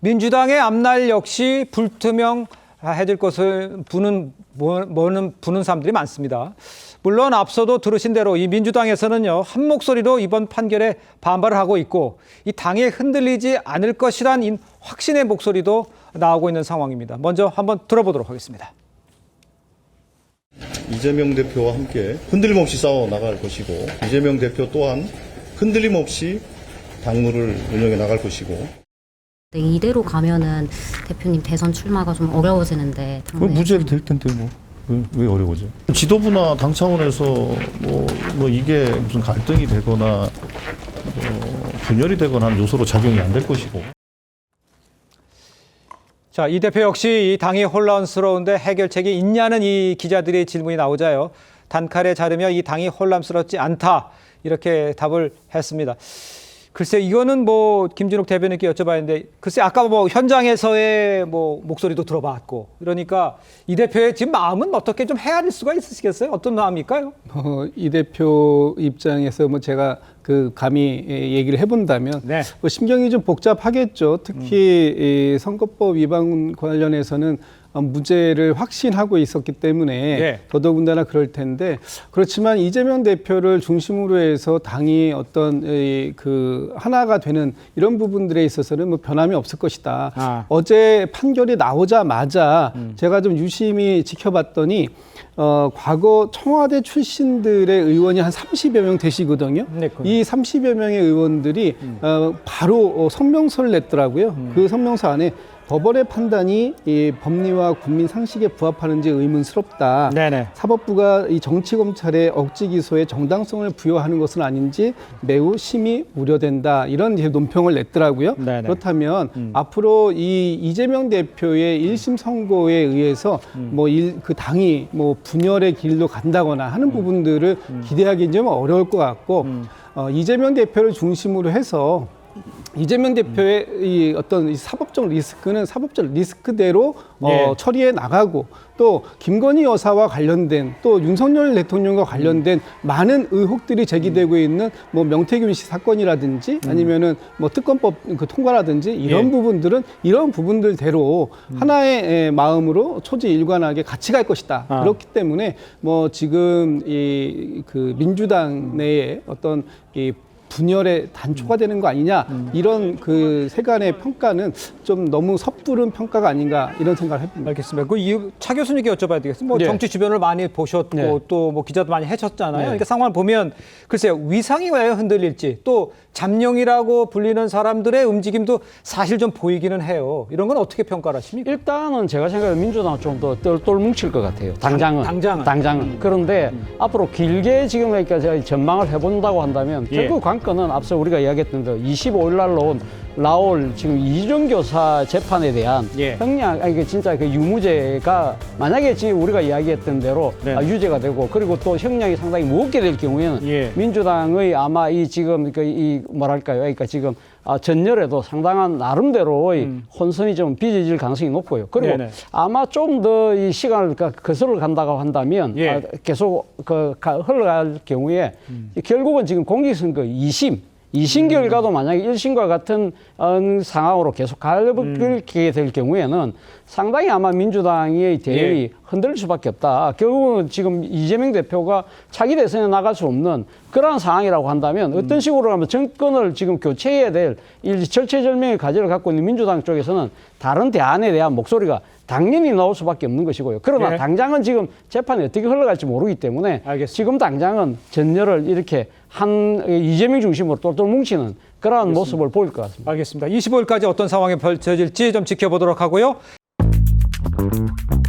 민주당의 앞날 역시 불투명 해질 것을 부는 뭐는 부는 사람들이 많습니다. 물론 앞서도 들으신 대로 이 민주당에서는요 한 목소리로 이번 판결에 반발을 하고 있고 이 당이 흔들리지 않을 것이란 이 확신의 목소리도 나오고 있는 상황입니다. 먼저 한번 들어보도록 하겠습니다. 이재명 대표와 함께 흔들림 없이 싸워 나갈 것이고 이재명 대표 또한 흔들림 없이 당무를 운영해 나갈 것이고 네, 이대로 가면은 대표님 대선 출마가 좀 어려워지는데 뭐 무죄를 될 텐데 뭐. 왜, 왜 어려워져? 지도부나 당 차원에서 뭐, 뭐 이게 무슨 갈등이 되거나 뭐 분열이 되거나 하는 요소로 작용이 안 될 것이고. 자, 이 대표 역시 이 당이 혼란스러운데 해결책이 있냐는 이 기자들의 질문이 나오자요. 단칼에 자르며 이 당이 혼란스럽지 않다. 이렇게 답을 했습니다. 글쎄 이거는 뭐 김진욱 대변인께 여쭤봤는데 글쎄 아까 뭐 현장에서의 뭐 목소리도 들어봤고 그러니까 이 대표의 지금 마음은 어떻게 좀 헤아릴 수가 있으시겠어요? 어떤 마음일까요? 어, 이 대표 입장에서 뭐 제가 그 감히 예, 얘기를 해본다면 네. 뭐 심경이 좀 복잡하겠죠. 특히 이 선거법 위반 관련해서는 어, 무죄를 확신하고 있었기 때문에 예. 더더군다나 그럴 텐데 그렇지만 이재명 대표를 중심으로 해서 당이 어떤 이, 그 하나가 되는 이런 부분들에 있어서는 뭐 변함이 없을 것이다. 아. 어제 판결이 나오자마자 제가 좀 유심히 지켜봤더니 어, 과거 청와대 출신들의 의원이 한 30여 명 되시거든요. 네. 이 30여 명의 의원들이 어, 바로 어, 성명서를 냈더라고요. 그 성명서 안에 법원의 판단이 이 법리와 국민 상식에 부합하는지 의문스럽다. 네네. 사법부가 이 정치 검찰의 억지 기소에 정당성을 부여하는 것은 아닌지 매우 심히 우려된다. 이런 이제 논평을 냈더라고요. 네네. 음. 그렇다면 앞으로 이 이재명 대표의 일심 선고에 의해서 음. 뭐그 당이 뭐 분열의 길로 간다거나 하는 음. 부분들을 기대하기는 좀 어려울 것 같고 어, 이재명 대표를 중심으로 해서 이재명 대표의 이 어떤 이 사법적 리스크는 사법적 리스크대로 예. 어, 처리해 나가고 또 김건희 여사와 관련된 또 윤석열 대통령과 관련된 많은 의혹들이 제기되고 있는 뭐 명태균 씨 사건이라든지 아니면은 뭐 특검법 그 통과라든지 이런 예. 부분들은 이런 부분들대로 하나의 에, 마음으로 초지일관하게 같이 갈 것이다. 아. 그렇기 때문에 뭐 지금 이 그 민주당 내에 어떤 이 분열의 단초가 되는 거 아니냐 이런 그 세간의 평가는 좀 너무 섣부른 평가가 아닌가 이런 생각을 해봅니다. 알겠습니다. 그 이유 차 교수님께 여쭤봐야 되겠습니다. 뭐 네. 정치 주변을 많이 보셨고 네. 또뭐 기자도 많이 하셨잖아요. 네. 그러니까 상황을 보면 글쎄요 위상이 왜 흔들릴지 또 잠룡이라고 불리는 사람들의 움직임도 사실 좀 보이기는 해요. 이런 건 어떻게 평가를 하십니까? 일단은 제가 생각에 민주당은 좀더 똘똘 뭉칠 것 같아요. 당장은. 당장은. 당장은. 그런데 앞으로 길게 지금 그러니까 제가 전망을 해본다고 한다면 예. 결국 관 건은 앞서 우리가 이야기했던 대로 25일 날 나온 나올 지금 이준 교사 재판에 대한 예. 형량 아니 그 진짜 그 유무죄가 만약에 지금 우리가 이야기했던 대로 네. 아, 유죄가 되고 그리고 또 형량이 상당히 무겁게 될 경우에는 예. 민주당의 아마 이 지금 그 이 뭐랄까요 그러니까 지금 아, 전열에도 상당한 나름대로의 혼선이 좀 빚어질 가능성이 높고요. 그리고 음. 네네. 아마 좀 더 이 시간을 가- 거슬러 간다고 한다면 예. 아, 계속 그 가- 흘러갈 경우에 음. 결국은 지금 공직선거 2심 이심 결과도 만약에 일심과 같은 어, 상황으로 계속 가게 될 경우에는 상당히 아마 민주당의 대응이 예. 흔들릴 수밖에 없다. 결국은 지금 이재명 대표가 차기 대선에 나갈 수 없는 그러한 상황이라고 한다면 어떤 식으로 하면 정권을 지금 교체해야 될이 절체절명의 과제를 갖고 있는 민주당 쪽에서는 다른 대안에 대한 목소리가 당연히 나올 수밖에 없는 것이고요. 그러나 예. 당장은 지금 재판이 어떻게 흘러갈지 모르기 때문에 알겠습니다. 지금 당장은 전열을 이렇게 한 이재명 중심으로 똘똘 뭉치는 그러한 모습을 보일 것 같습니다. 알겠습니다. 25일까지 어떤 상황이 펼쳐질지 좀 지켜보도록 하고요. Thank you.